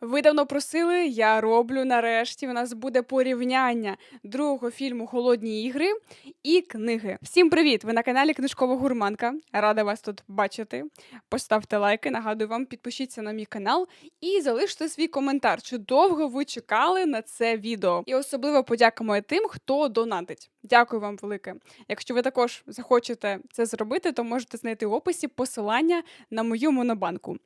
Ви давно просили, я роблю нарешті. У нас буде порівняння другого фільму Холодні ігри і книги. Всім привіт! Ви на каналі Книжкова Гурманка. Рада вас тут бачити. Поставте лайки, нагадую вам, підпишіться на мій канал і залиште свій коментар. Чи довго ви чекали на це відео? І особливо подякуємо тим, хто донатить. Дякую вам велике. Якщо ви також захочете це зробити, то можете знайти в описі посилання на мою монобанку.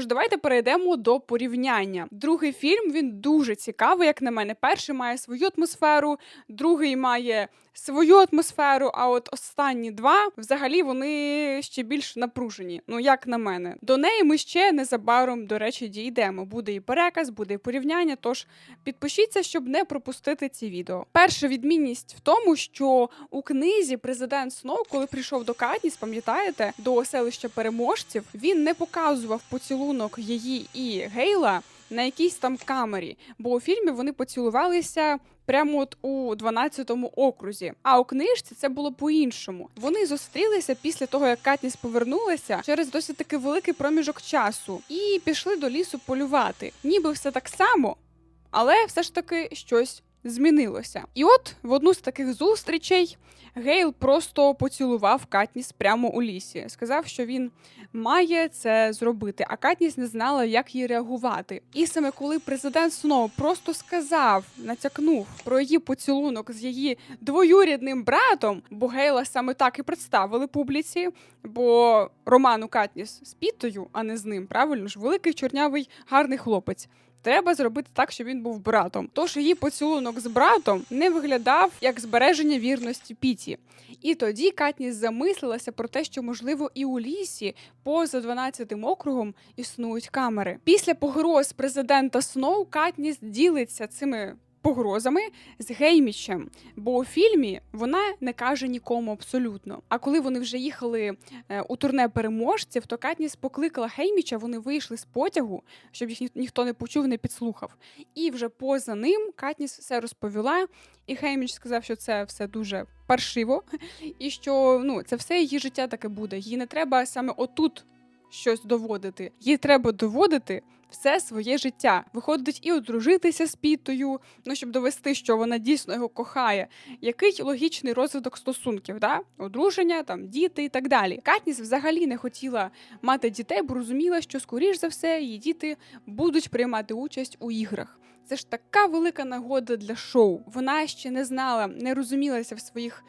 Тож давайте перейдемо до порівняння. Другий фільм він дуже цікавий, як на мене. Перший має свою атмосферу, другий має свою атмосферу. А от останні два взагалі вони ще більш напружені. Ну як на мене, до неї ми ще незабаром, до речі, дійдемо. Буде і переказ, буде і порівняння. Тож підпишіться, щоб не пропустити ці відео. Перша відмінність в тому, що у книзі президент Сноу, коли прийшов до Катніс, пам'ятаєте, до селища переможців, він не показував поцілунок її і Гейла на якійсь там камері, бо у фільмі вони поцілувалися. Прямо от у 12-му окрузі. А у книжці це було по-іншому. Вони зустрілися після того, як Катніс повернулася через досить таки великий проміжок часу, і пішли до лісу полювати. Ніби все так само, але все ж таки щось змінилося. І от в одну з таких зустрічей Гейл просто поцілував Катніс прямо у лісі. Сказав, що він має це зробити, а Катніс не знала, як їй реагувати. І саме коли президент Сноу просто сказав, натякнув про її поцілунок з її двоюрідним братом, бо Гейла саме так і представили публіці, бо Роману Катніс з Пітою, а не з ним, правильно ж, великий чорнявий гарний хлопець. Треба зробити так, щоб він був братом. Тож її поцілунок з братом не виглядав як збереження вірності Піті. І тоді Катніс замислилася про те, що можливо і у лісі поза 12-тим округом існують камери. Після погроз президента Сноу Катніс ділиться цими. Погрозами з Геймічем, бо у фільмі вона не каже нікому абсолютно. А коли вони вже їхали е, у турне переможців, то Катніс покликала Гейміча, вони вийшли з потягу, щоб їх ні- ніхто не почув, не підслухав. І вже поза ним Катніс все розповіла, і Гейміч сказав, що це все дуже паршиво, і що ну це все її життя таке буде. Їй не треба саме отут щось доводити. Їй треба доводити все своє життя. Виходить і одружитися з Пітою, ну щоб довести, що вона дійсно його кохає. Який логічний розвиток стосунків, да? одруження, там діти і так далі. Катніс взагалі не хотіла мати дітей, бо розуміла, що скоріш за все її діти будуть приймати участь у іграх. Це ж така велика нагода для шоу. Вона ще не знала, не розумілася в своїх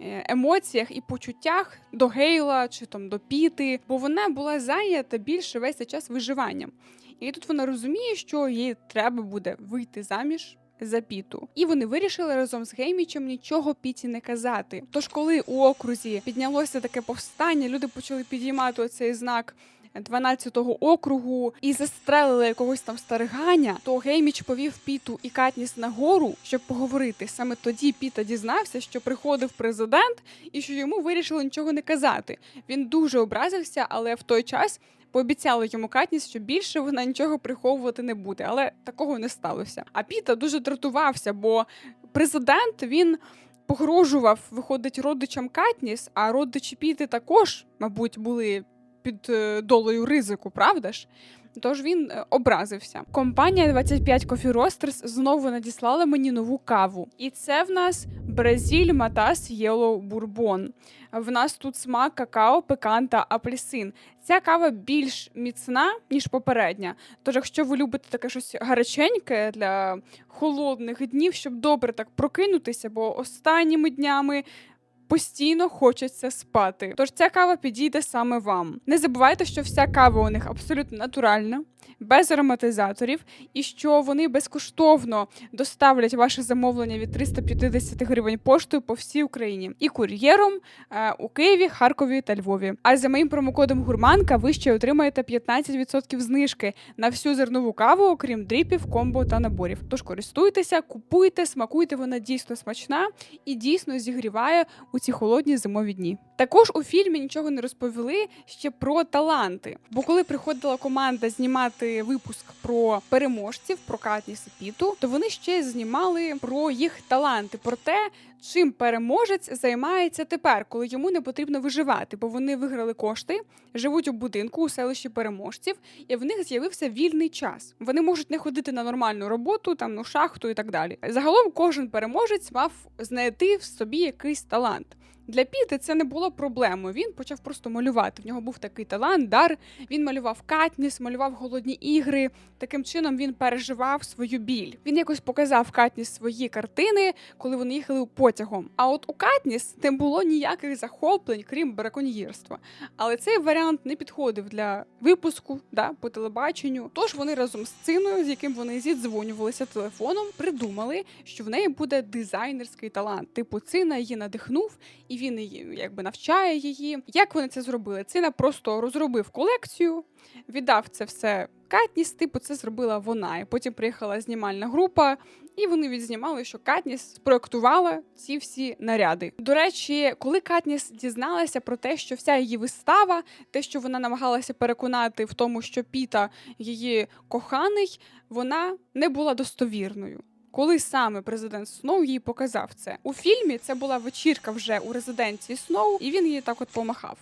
е, емоціях і почуттях до Гейла чи там до Піти, бо вона була зайнята більше весь час виживанням. І тут вона розуміє, що їй треба буде вийти заміж. За піту, і вони вирішили разом з Геймічем нічого піті не казати. Тож, коли у окрузі піднялося таке повстання, люди почали підіймати оцей знак 12-го округу і застрелили якогось там стариганя, то Гейміч повів Піту і Катніс на гору, щоб поговорити. Саме тоді Піта дізнався, що приходив президент і що йому вирішили нічого не казати. Він дуже образився, але в той час. Пообіцяли йому Катніс, що більше вона нічого приховувати не буде, але такого не сталося. А Піта дуже дратувався, бо президент він погрожував, виходить, родичам Катніс, а родичі Піти також, мабуть, були під е, долею ризику, правда ж? Тож він е, образився. Компанія 25 Coffee Roasters знову надіслала мені нову каву. І це в нас Бразиль Матас Єлоу Бурбон. В нас тут смак какао, пекан та апельсин. Ця кава більш міцна, ніж попередня. Тож, якщо ви любите таке щось гаряченьке для холодних днів, щоб добре так прокинутися, бо останніми днями постійно хочеться спати. Тож ця кава підійде саме вам. Не забувайте, що вся кава у них абсолютно натуральна, без ароматизаторів, і що вони безкоштовно доставлять ваше замовлення від 350 гривень поштою по всій Україні і кур'єром е, у Києві, Харкові та Львові. А за моїм промокодом Гурманка ви ще отримаєте 15% знижки на всю зернову каву, окрім дріпів, комбо та наборів. Тож користуйтеся, купуйте, смакуйте, вона дійсно смачна і дійсно зігріває у ці холодні зимові дні. Також у фільмі нічого не розповіли ще про таланти. Бо коли приходила команда знімати випуск про переможців, про Катніс і то вони ще знімали про їх таланти, про те, чим переможець займається тепер, коли йому не потрібно виживати, бо вони виграли кошти, живуть у будинку у селищі переможців, і в них з'явився вільний час. Вони можуть не ходити на нормальну роботу, там ну шахту і так далі. Загалом кожен переможець мав знайти в собі якийсь талант. Для Піти це не було проблемою. Він почав просто малювати. В нього був такий талант, дар. Він малював Катніс, малював голодні ігри. Таким чином він переживав свою біль. Він якось показав Катніс свої картини, коли вони їхали потягом. А от у Катніс не було ніяких захоплень, крім браконьєрства. Але цей варіант не підходив для випуску да, по телебаченню. Тож вони разом з циною, з яким вони зідзвонювалися телефоном, придумали, що в неї буде дизайнерський талант. Типу, цина її надихнув, і він її якби навчає її. Як вони це зробили? Цина просто розробив колекцію, віддав це все Катніс. Типу, це зробила вона. І потім приїхала знімальна група. І вони відзнімали, що Катніс спроектувала ці всі наряди. До речі, коли Катніс дізналася про те, що вся її вистава, те, що вона намагалася переконати в тому, що Піта її коханий, вона не була достовірною. Коли саме президент Сноу їй показав це у фільмі, це була вечірка вже у резиденції Сноу, і він її так от помахав.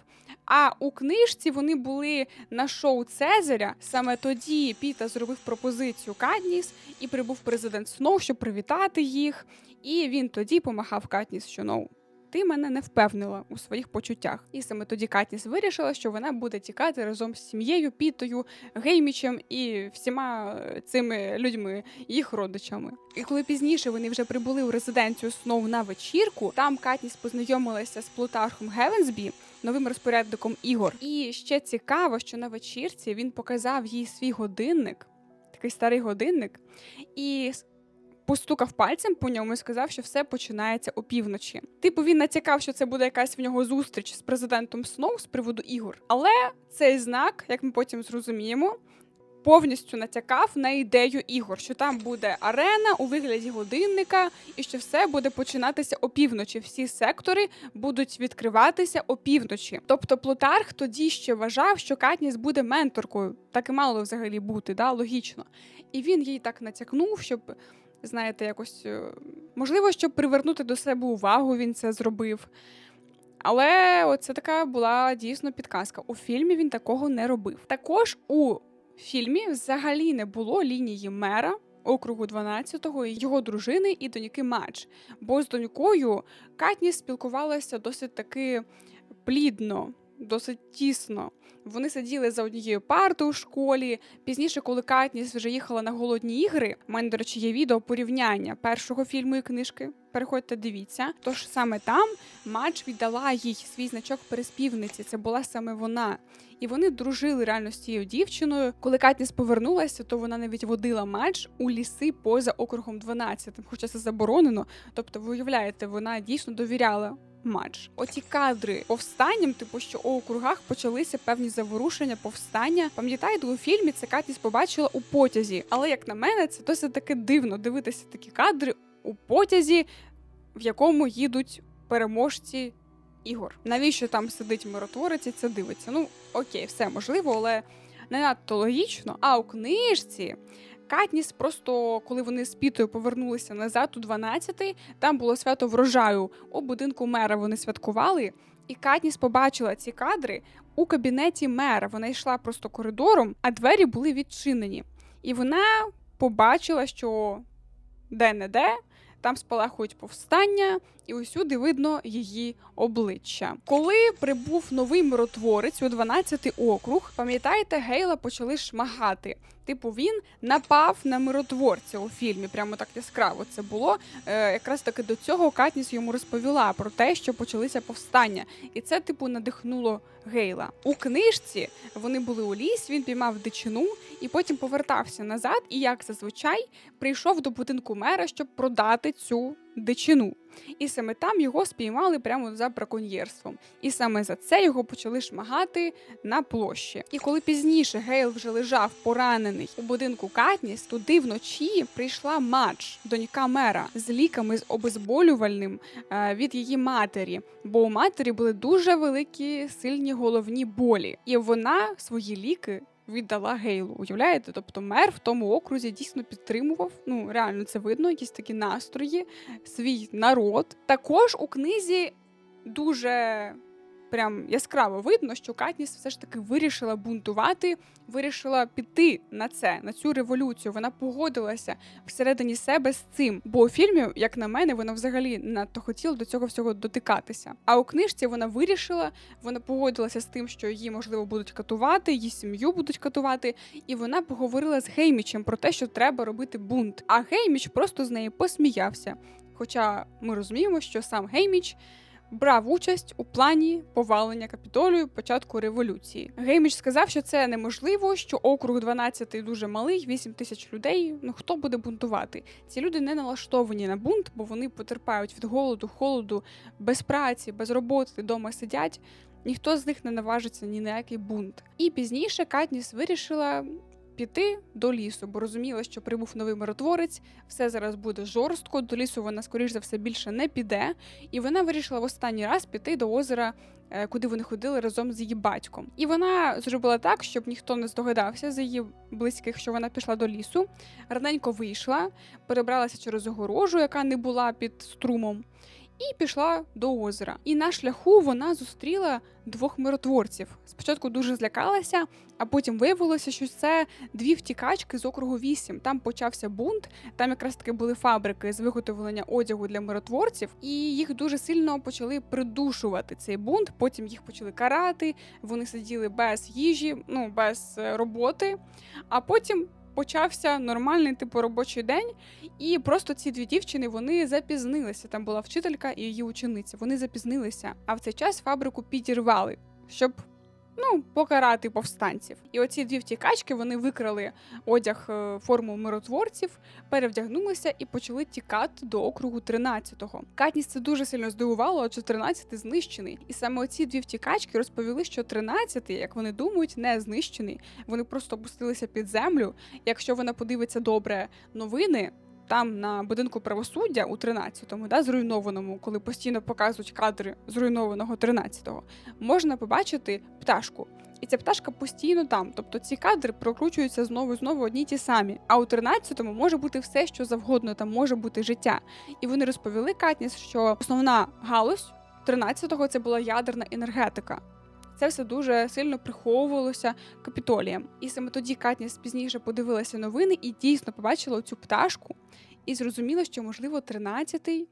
А у книжці вони були на шоу Цезаря. Саме тоді Піта зробив пропозицію Катніс і прибув президент Сноу, щоб привітати їх. І він тоді помахав Катніс, що ну, ти мене не впевнила у своїх почуттях. І саме тоді Катніс вирішила, що вона буде тікати разом з сім'єю, Пітою, Геймічем і всіма е, цими людьми, їх родичами. І коли пізніше вони вже прибули у резиденцію Сноу на вечірку, там Катніс познайомилася з Плутархом Гевенсбі, новим розпорядником ігор. І ще цікаво, що на вечірці він показав їй свій годинник, такий старий годинник, і постукав пальцем по ньому і сказав, що все починається опівночі. Типу він натякав, що це буде якась в нього зустріч з президентом Сноу з приводу ігор. Але цей знак, як ми потім зрозуміємо. Повністю натякав на ідею ігор, що там буде арена у вигляді годинника, і що все буде починатися опівночі. Всі сектори будуть відкриватися опівночі. Тобто Плутарх тоді ще вважав, що Катніс буде менторкою, так і мало взагалі бути, да, логічно. І він їй так натякнув, щоб знаєте, якось е, можливо, щоб привернути до себе увагу, він це зробив. Але оце така була дійсно підказка. У фільмі він такого не робив. Також у фільмі взагалі не було лінії мера. Округу 12-го, його дружини і доньки Мадж. Бо з донькою Катні спілкувалася досить таки плідно, досить тісно. Вони сиділи за однією партою у школі. Пізніше, коли Катніс вже їхала на голодні ігри, у мене, до речі, є відео порівняння першого фільму і книжки. Переходьте, дивіться. Тож саме там Мадж віддала їй свій значок переспівниці. Це була саме вона. І вони дружили реально з цією дівчиною. Коли Катніс повернулася, то вона навіть водила Мадж у ліси поза округом 12, хоча це заборонено. Тобто, ви уявляєте, вона дійсно довіряла матч. Оті кадри повстанням, типу, що у округах почалися певні заворушення, повстання. Пам'ятаєте, у фільмі це Катіс побачила у потязі, але як на мене, це досить таки дивно дивитися такі кадри у потязі, в якому їдуть переможці. Ігор, навіщо там сидить миротворець і це дивиться? Ну окей, все можливо, але не надто логічно. А у книжці Катніс просто коли вони з Пітою повернулися назад у 12-й, там було свято врожаю. У будинку мера вони святкували, і Катніс побачила ці кадри у кабінеті мера. Вона йшла просто коридором, а двері були відчинені. І вона побачила, що де-не-де там спалахують повстання, і усюди видно її обличчя. Коли прибув новий миротворець у 12-й округ, пам'ятаєте, Гейла почали шмагати. Типу, він напав на миротворця у фільмі. Прямо так яскраво це було. Е, Якраз таки до цього Катніс йому розповіла про те, що почалися повстання, і це, типу, надихнуло Гейла. У книжці вони були у ліс. Він піймав дичину і потім повертався назад. І як зазвичай прийшов до будинку мера, щоб продати цю дичину. І саме там його спіймали прямо за браконьєрством. І саме за це його почали шмагати на площі. І коли пізніше Гейл вже лежав поранений у будинку Катніс, туди вночі прийшла Мадж, донька мера, з ліками з обезболювальним е, від її матері. Бо у матері були дуже великі сильні головні болі, і вона свої ліки. Віддала Гейлу, уявляєте? Тобто мер в тому окрузі дійсно підтримував. Ну реально це видно, якісь такі настрої, свій народ. Також у книзі дуже прям яскраво видно, що Катніс все ж таки вирішила бунтувати, вирішила піти на це, на цю революцію. Вона погодилася всередині себе з цим. Бо у фільмі, як на мене, вона взагалі надто хотіла до цього всього дотикатися. А у книжці вона вирішила, вона погодилася з тим, що її можливо будуть катувати, її сім'ю будуть катувати, і вона поговорила з Геймічем про те, що треба робити бунт. А Гейміч просто з неї посміявся. Хоча ми розуміємо, що сам Гейміч брав участь у плані повалення капітолію початку революції. Гейміч сказав, що це неможливо, що округ 12 дуже малий, 8 тисяч людей. Ну хто буде бунтувати? Ці люди не налаштовані на бунт, бо вони потерпають від голоду, холоду, без праці, без роботи, вдома сидять. Ніхто з них не наважиться ні на який бунт. І пізніше Катніс вирішила піти до лісу, бо розуміла, що прибув новий миротворець, все зараз буде жорстко. До лісу вона, скоріш за все, більше не піде. І вона вирішила в останній раз піти до озера, е, куди вони ходили разом з її батьком. І вона зробила так, щоб ніхто не здогадався з її близьких, що вона пішла до лісу. Раненько вийшла, перебралася через огорожу, яка не була під струмом. І пішла до озера. І на шляху вона зустріла двох миротворців. Спочатку дуже злякалася, а потім виявилося, що це дві втікачки з округу 8. Там почався бунт. Там якраз таки були фабрики з виготовлення одягу для миротворців, і їх дуже сильно почали придушувати цей бунт. Потім їх почали карати. Вони сиділи без їжі, ну без е, роботи. А потім почався нормальний типу робочий день, і просто ці дві дівчини вони запізнилися. Там була вчителька і її учениця. Вони запізнилися. А в цей час фабрику підірвали, щоб. Ну, покарати повстанців. І оці дві втікачки вони викрали одяг е, форму миротворців, перевдягнулися і почали тікати до округу 13-го. Катніс це дуже сильно здивувало, адже 13-й знищений. І саме оці дві втікачки розповіли, що 13-й, як вони думають, не знищений. Вони просто опустилися під землю. Якщо вона подивиться добре новини, там на будинку правосуддя у 13-му, да, зруйнованому, коли постійно показують кадри зруйнованого 13-го, можна побачити пташку. І ця пташка постійно там. Тобто ці кадри прокручуються знову і знову одні ті самі. А у 13-му може бути все, що завгодно, там може бути життя. І вони розповіли Катніс, що основна галузь 13-го це була ядерна енергетика. Це все дуже сильно приховувалося капітолієм. І саме тоді Катніс пізніше подивилася новини і дійсно побачила цю пташку і зрозуміла, що, можливо, 13-й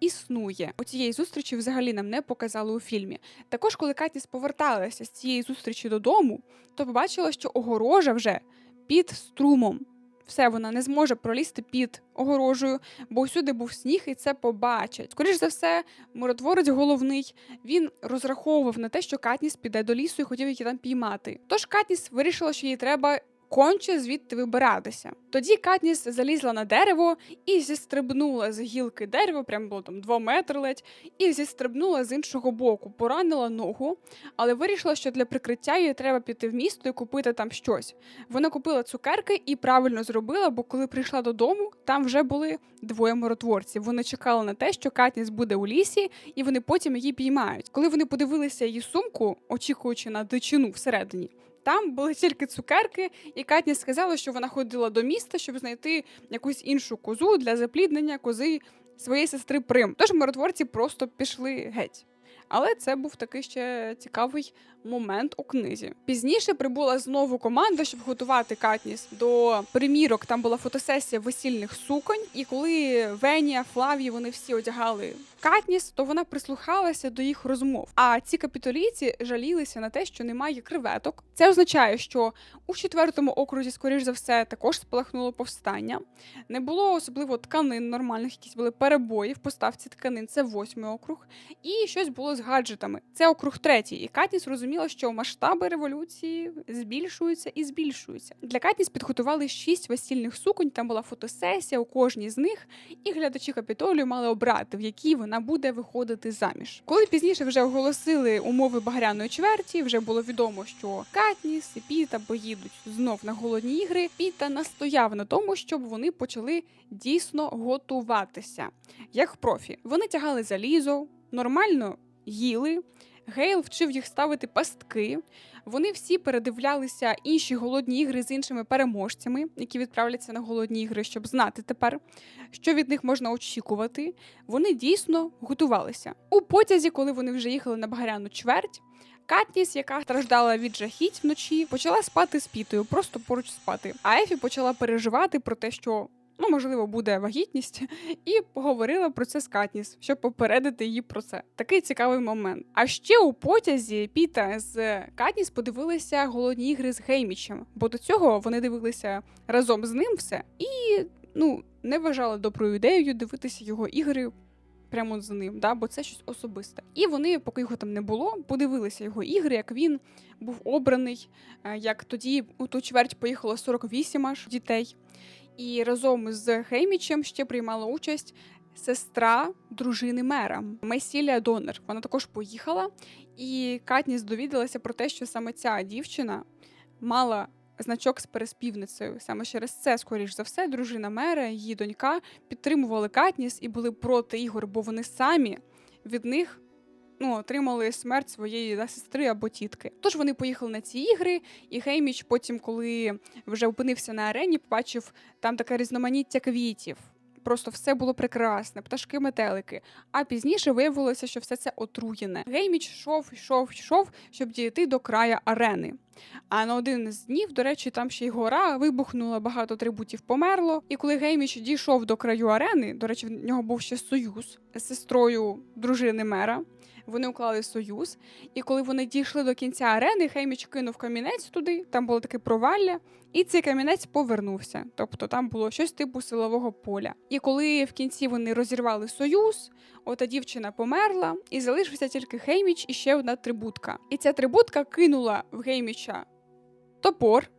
існує. Оцієї зустрічі взагалі нам не показали у фільмі. Також, коли Катніс поверталася з цієї зустрічі додому, то побачила, що огорожа вже під струмом. Все, вона не зможе пролізти під огорожею, бо всюди був сніг, і це побачать. Скоріше за все, миротворець головний він розраховував на те, що Катніс піде до лісу і хотів її там піймати. Тож Катніс вирішила, що їй треба. Конче звідти вибиратися. Тоді Катніс залізла на дерево і зістрибнула з гілки дерева, прям було там 2 метри ледь, і зістрибнула з іншого боку, поранила ногу, але вирішила, що для прикриття їй треба піти в місто і купити там щось. Вона купила цукерки і правильно зробила, бо коли прийшла додому, там вже були двоє миротворців. Вони чекали на те, що Катніс буде у лісі, і вони потім її піймають. Коли вони подивилися її сумку, очікуючи на дичину всередині. Там були тільки цукерки, і Катня сказала, що вона ходила до міста, щоб знайти якусь іншу козу для запліднення кози своєї сестри Прим. Тож миротворці просто пішли геть. Але це був такий ще цікавий момент у книзі. Пізніше прибула знову команда, щоб готувати Катніс до примірок. Там була фотосесія весільних суконь. І коли Венія, Флавії, вони всі одягали Катніс, то вона прислухалася до їх розмов. А ці капітолійці жалілися на те, що немає креветок. Це означає, що у четвертому окрузі, скоріш за все, також спалахнуло повстання. Не було особливо тканин нормальних, якісь були перебої в поставці тканин. Це восьмий округ. І щось було з гаджетами. Це округ третій. І Катніс розуміла, що масштаби революції збільшуються і збільшуються. Для Катніс підготували шість весільних суконь. Там була фотосесія у кожній з них, і глядачі капітолію мали обрати, в якій вона буде виходити заміж. Коли пізніше вже оголосили умови багряної чверті, вже було відомо, що Катніс і Піта поїдуть знов на голодні ігри. Піта настояв на тому, щоб вони почали дійсно готуватися як профі. Вони тягали залізо, нормально їли. Гейл вчив їх ставити пастки. Вони всі передивлялися інші голодні ігри з іншими переможцями, які відправляться на голодні ігри, щоб знати тепер, що від них можна очікувати. Вони дійсно готувалися. У потязі, коли вони вже їхали на багряну чверть. Катніс, яка страждала від жахіть вночі, почала спати з пітою, просто поруч спати. А Ефі почала переживати про те, що ну можливо буде вагітність, і поговорила про це з Катніс, щоб попередити її про це. Такий цікавий момент. А ще у потязі Піта з Катніс подивилися голодні ігри з Геймічем, бо до цього вони дивилися разом з ним все і ну не вважали доброю ідеєю дивитися його ігри. Прямо з ним, да, бо це щось особисте. І вони, поки його там не було, подивилися його ігри, як він був обраний, е, як тоді у ту чверть поїхало 48 аж дітей. І разом з Геймічем ще приймала участь сестра дружини мера Месілія Донер. Вона також поїхала, і Катніс довідалася про те, що саме ця дівчина мала. Значок з переспівницею саме через це, скоріш за все, дружина мера, її донька підтримували Катніс і були проти ігор, бо вони самі від них ну, отримали смерть своєї да, сестри або тітки. Тож вони поїхали на ці ігри, і Гейміч потім, коли вже опинився на арені, побачив там таке різноманіття квітів. Просто все було прекрасне, пташки, метелики. А пізніше виявилося, що все це отруєне. Гейміч йшов, йшов, йшов, щоб дійти до края арени. А на один з днів, до речі, там ще й гора вибухнула, багато трибутів померло. І коли Гейміч дійшов до краю арени, до речі, в нього був ще союз з сестрою дружини мера. Вони уклали союз, і коли вони дійшли до кінця арени, Хейміч кинув камінець туди, там було таке провалля, і цей камінець повернувся. Тобто там було щось типу силового поля. І коли в кінці вони розірвали союз, ота дівчина померла, і залишився тільки Хейміч і ще одна трибутка. І ця трибутка кинула в Гейміча топор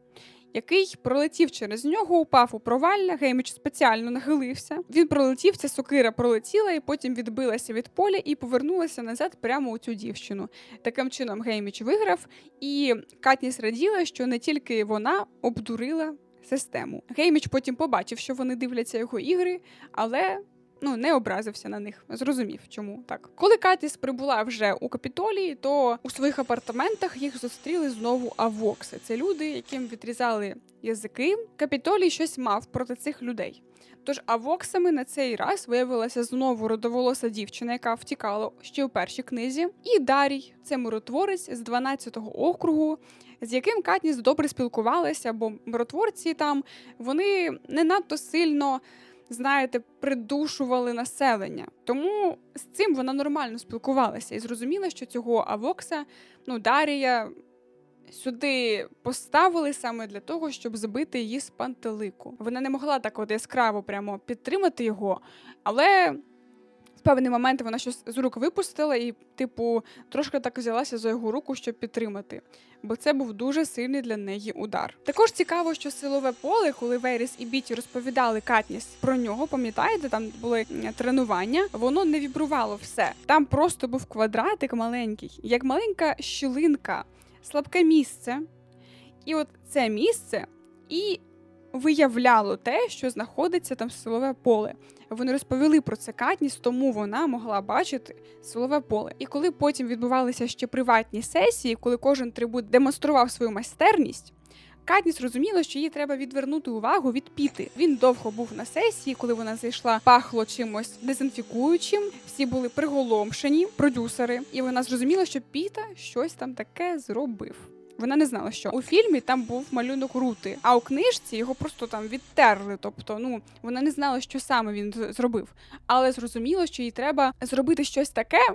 який пролетів через нього, упав у провалля. Гейміч спеціально нахилився. Він пролетів, ця сокира пролетіла і потім відбилася від поля і повернулася назад прямо у цю дівчину. Таким чином Гейміч виграв, і Катніс раділа, що не тільки вона обдурила систему. Гейміч потім побачив, що вони дивляться його ігри, але ну не образився на них. Зрозумів, чому так. Коли Катіс прибула вже у капітолії, то у своїх апартаментах їх зустріли знову авокси. Це люди, яким відрізали язики. Капітолій щось мав проти цих людей. Тож авоксами на цей раз виявилася знову родоволоса дівчина, яка втікала ще у першій книзі. І Дарій, це миротворець з 12-го округу, з яким Катніс добре спілкувалася, бо миротворці там вони не надто сильно знаєте, придушували населення. Тому з цим вона нормально спілкувалася і зрозуміла, що цього Авокса, ну, Дарія сюди поставили саме для того, щоб збити її з пантелику. Вона не могла так от яскраво прямо підтримати його, але певний момент вона щось з рук випустила і, типу, трошки так взялася за його руку, щоб підтримати. Бо це був дуже сильний для неї удар. Також цікаво, що силове поле, коли Вейріс і Біті розповідали Катніс про нього, пам'ятаєте, там були тренування, воно не вібрувало все. Там просто був квадратик маленький, як маленька щілинка, слабке місце. І от це місце і виявляло те, що знаходиться там силове поле. Вони розповіли про це Катніс, тому вона могла бачити силове поле. І коли потім відбувалися ще приватні сесії, коли кожен трибут демонстрував свою майстерність. Катніс зрозуміла, що їй треба відвернути увагу від піти. Він довго був на сесії, коли вона зайшла, пахло чимось дезінфікуючим. Всі були приголомшені, продюсери, і вона зрозуміла, що Піта щось там таке зробив. Вона не знала, що у фільмі там був малюнок Рути, а у книжці його просто там відтерли. Тобто, ну вона не знала, що саме він зробив, але зрозуміло, що їй треба зробити щось таке,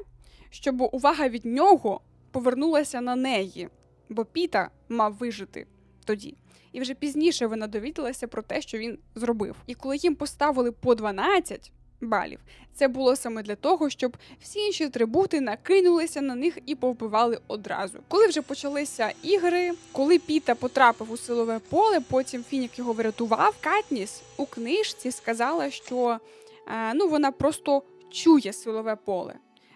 щоб увага від нього повернулася на неї, бо Піта мав вижити тоді. І вже пізніше вона довідалася про те, що він зробив. І коли їм поставили по 12 балів, це було саме для того, щоб всі інші атрибути накинулися на них і повбивали одразу. Коли вже почалися ігри, коли Піта потрапив у силове поле, потім Фінік його врятував. Катніс у книжці сказала, що е, ну вона просто чує силове поле.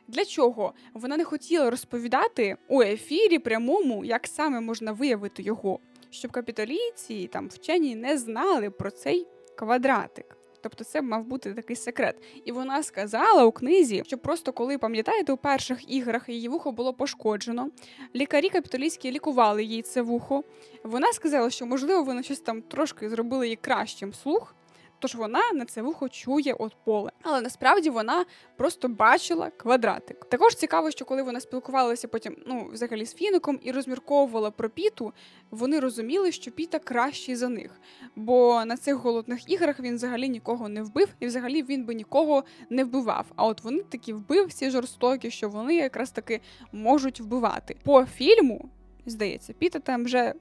Для чого вона не хотіла розповідати у ефірі прямому, як саме можна виявити його, щоб капітолійці там вчені не знали про цей квадратик. Тобто це мав бути такий секрет. І вона сказала у книзі, що просто коли пам'ятаєте, у перших іграх її вухо було пошкоджено. Лікарі капітолійські лікували їй це вухо. Вона сказала, що можливо вони щось там трошки зробили їй кращим слух. Тож вона на це вухо чує от поле. Але насправді вона просто бачила квадратик. Також цікаво, що коли вона спілкувалася потім, ну взагалі з Фіником і розмірковувала про Піту, вони розуміли, що Піта кращий за них. Бо на цих голодних іграх він взагалі нікого не вбив, і взагалі він би нікого не вбивав. А от вони такі вбивці жорстокі, що вони якраз таки можуть вбивати. По фільму, здається, Піта там вже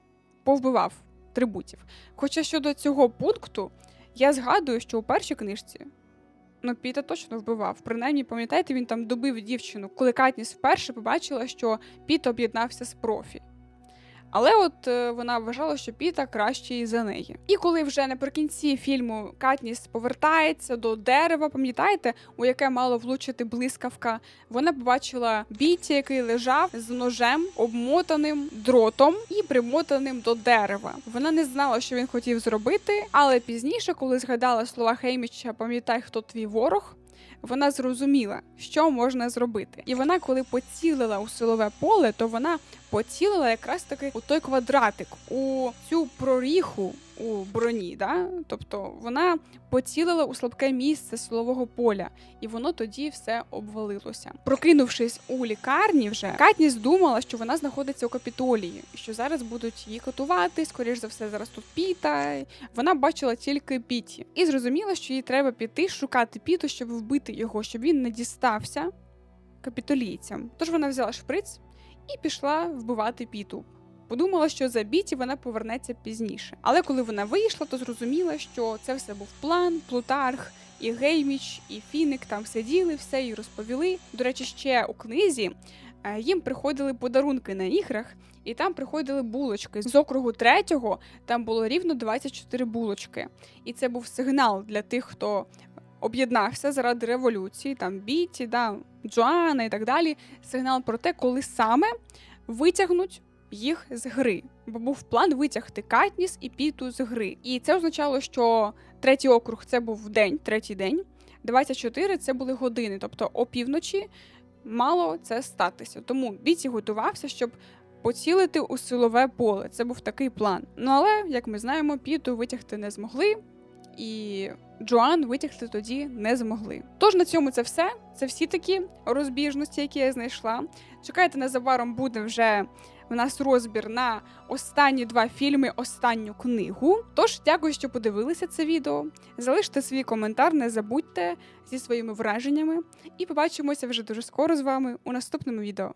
повбивав трибутів. Хоча щодо цього пункту. Я згадую, що у першій книжці ну, Піта точно вбивав. Принаймні, пам'ятаєте, він там добив дівчину, коли Катніс вперше побачила, що Піт об'єднався з профі. Але от е, вона вважала, що Піта кращий за неї. І коли вже наприкінці фільму Катніс повертається до дерева, пам'ятаєте, у яке мало влучити блискавка, вона побачила Біті, який лежав з ножем, обмотаним дротом і примотаним до дерева. Вона не знала, що він хотів зробити, але пізніше, коли згадала слова Хейміча, пам'ятай, хто твій ворог. Вона зрозуміла, що можна зробити, і вона, коли поцілила у силове поле, то вона поцілила якраз таки у той квадратик, у цю проріху у броні. Да? Тобто вона поцілила у слабке місце силового поля, і воно тоді все обвалилося. Прокинувшись у лікарні, вже Катніс думала, що вона знаходиться у капітолії, що зараз будуть її катувати. Скоріш за все, зараз тут піта. Вона бачила тільки Піті і зрозуміла, що їй треба піти шукати піту, щоб вбити його, щоб він не дістався капітолійцям. Тож вона взяла шприц і пішла вбивати піту. Подумала, що за біті вона повернеться пізніше. Але коли вона вийшла, то зрозуміла, що це все був план, Плутарх, і Гейміч, і Фіник там сиділи, все їй розповіли. До речі, ще у книзі е, їм приходили подарунки на іграх, і там приходили булочки. З округу третього там було рівно 24 булочки. І це був сигнал для тих, хто об'єднався заради революції, там Біті, да, Джоанна і так далі. Сигнал про те, коли саме витягнуть їх з гри. Бо був план витягти Катніс і Піту з гри. І це означало, що третій округ це був день, третій день. 24 це були години, тобто опівночі мало це статися. Тому Біті готувався, щоб поцілити у силове поле. Це був такий план. Ну але, як ми знаємо, Піту витягти не змогли. І Джоан витягти тоді не змогли. Тож на цьому це все. Це всі такі розбіжності, які я знайшла. Чекайте, незабаром буде вже в нас розбір на останні два фільми, останню книгу. Тож дякую, що подивилися це відео. Залиште свій коментар, не забудьте зі своїми враженнями. І побачимося вже дуже скоро з вами у наступному відео.